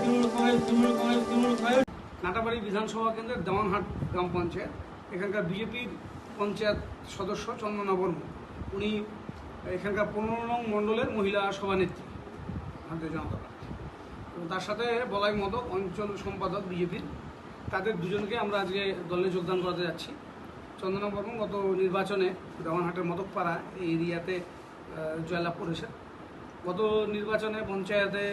তৃণমূল কংগ্রেস তৃণমূল কংগ্রেস নাটাবাড়ি বিধানসভা কেন্দ্রের দেওয়ানহাট গ্রাম পঞ্চায়েত। এখানকার বিজেপির পঞ্চায়েত সদস্য চন্দনা বর্মন। উনি এখানকার পনেরো নং মণ্ডলের মহিলা সভানেত্রী, ভারতীয় জনতা পার্টি। এবং তার সাথে বলাই মতো অঞ্চল সম্পাদক বিজেপির তাদের দুজনকে আমরা আজকে দলে যোগদান করাতে যাচ্ছি। চন্দনা বর্মন গত নির্বাচনে দেওয়ানহাটের মদকপাড়া এই এরিয়াতে জয়লাভ করেছে গত নির্বাচনে পঞ্চায়েতে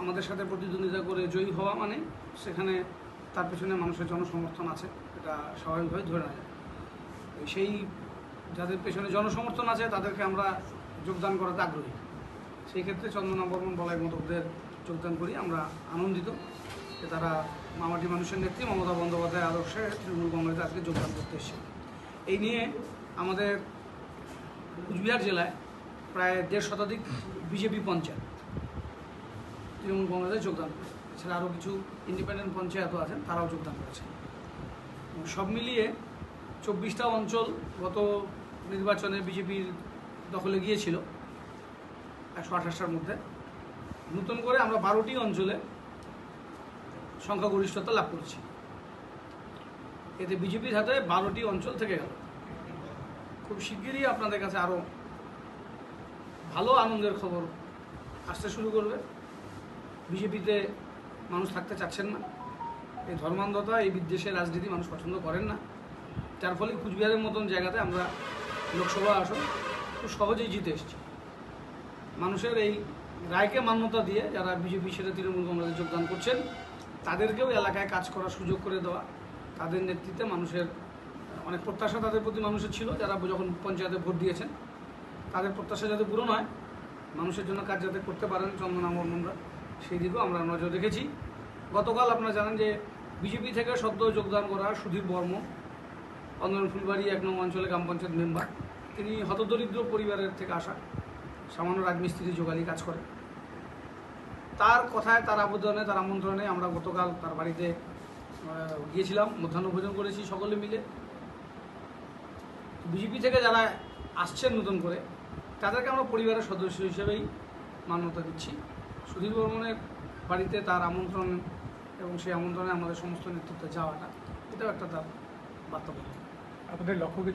আমাদের সাথে প্রতিদ্বন্দ্বিতা করে জয়ী হওয়া মানে সেখানে তার পেছনে মানুষের জনসমর্থন আছে, এটা স্বাভাবিকভাবে ধরে নেওয়া যায়। সেই যাদের পেছনে জনসমর্থন আছে, তাদেরকে আমরা যোগদান করাতে আগ্রহী। সেই ক্ষেত্রে চন্দনা বর্মন মদকদের যোগদান করি, আমরা আনন্দিত যে তারা মামাটি মানুষের নেত্রী, মমতা বন্দ্যোপাধ্যায় আদর্শে তৃণমূল কংগ্রেসে আজকে যোগদান করতে এসেছে এই নিয়ে আমাদের কুচবিহার জেলায় প্রায় দেড় শতাধিক বিজেপি পঞ্চায়েত। তৃণমূল কংগ্রেসে যোগদান করে এছাড়া আরও কিছু ইন্ডিপেন্ডেন্ট পঞ্চায়েতও আছেন, তারাও যোগদান করেছেন এবং সব মিলিয়ে চব্বিশটা অঞ্চল গত নির্বাচনে বিজেপির দখলে গিয়েছিল, একশো আঠাশটার মধ্যে। নতুন করে আমরা বারোটি অঞ্চলে সংখ্যাগরিষ্ঠতা লাভ করছি। এতে বিজেপির হাতে বারোটি অঞ্চল থেকে গেল। খুব শিগগিরই আপনাদের কাছে আরও ভালো আনন্দের খবর আসতে শুরু করবে। বিজেপিতে মানুষ থাকতে চাচ্ছেন না। এই ধর্মান্ধতা, এই বিদ্বেষের রাজনীতি মানুষ পছন্দ করেন না। যার ফলে কুচবিহারের মতন জায়গাতে আমরা লোকসভা আসন খুব সহজেই জিতে এসেছি। মানুষের এই রায়কে মান্যতা দিয়ে যারা বিজেপি সেটা তৃণমূল কংগ্রেসে যোগদান করছেন, তাদেরকেও এলাকায় কাজ করার সুযোগ করে দেওয়া, তাদের নেতৃত্বে মানুষের অনেক প্রত্যাশা তাদের প্রতি মানুষের ছিল। যারা যখন পঞ্চায়েতে ভোট দিয়েছেন তাদের প্রত্যাশা যাতে পূরণ হয়, মানুষের জন্য কাজ যাতে করতে পারেন চন্দনা বর্মনরা সেই দিকেও আমরা নজর রেখেছি। গতকাল আপনারা জানেন যে বিজেপি থেকে সদ্য যোগদান করা সুধীর বর্ম অন্দরন ফুলবাড়ি এক নং অঞ্চলে গ্রাম পঞ্চায়েত মেম্বার। তিনি হতদরিদ্র পরিবারের থেকে আসা, সামান্য রাজমিস্ত্রি যোগালি কাজ করে। তার কথায়, তার আবেদনে, তার আমন্ত্রণে আমরা গতকাল তার বাড়িতে গিয়েছিলাম, মধ্যাহ্ন ভোজন করেছি সকলে মিলে। বিজেপি থেকে যারা আসছেন নতুন করে তাদেরকে আমরা পরিবারের সদস্য হিসেবেই মান্যতা দিচ্ছি। সুধীর বর্মনের বাড়িতে তার আমন্ত্রণ এবং সেই আমন্ত্রণে আমাদের সমস্ত নেতৃত্বে যাওয়াটা, এটাও একটা তার বার্তা আপনাদের লক্ষ্য কি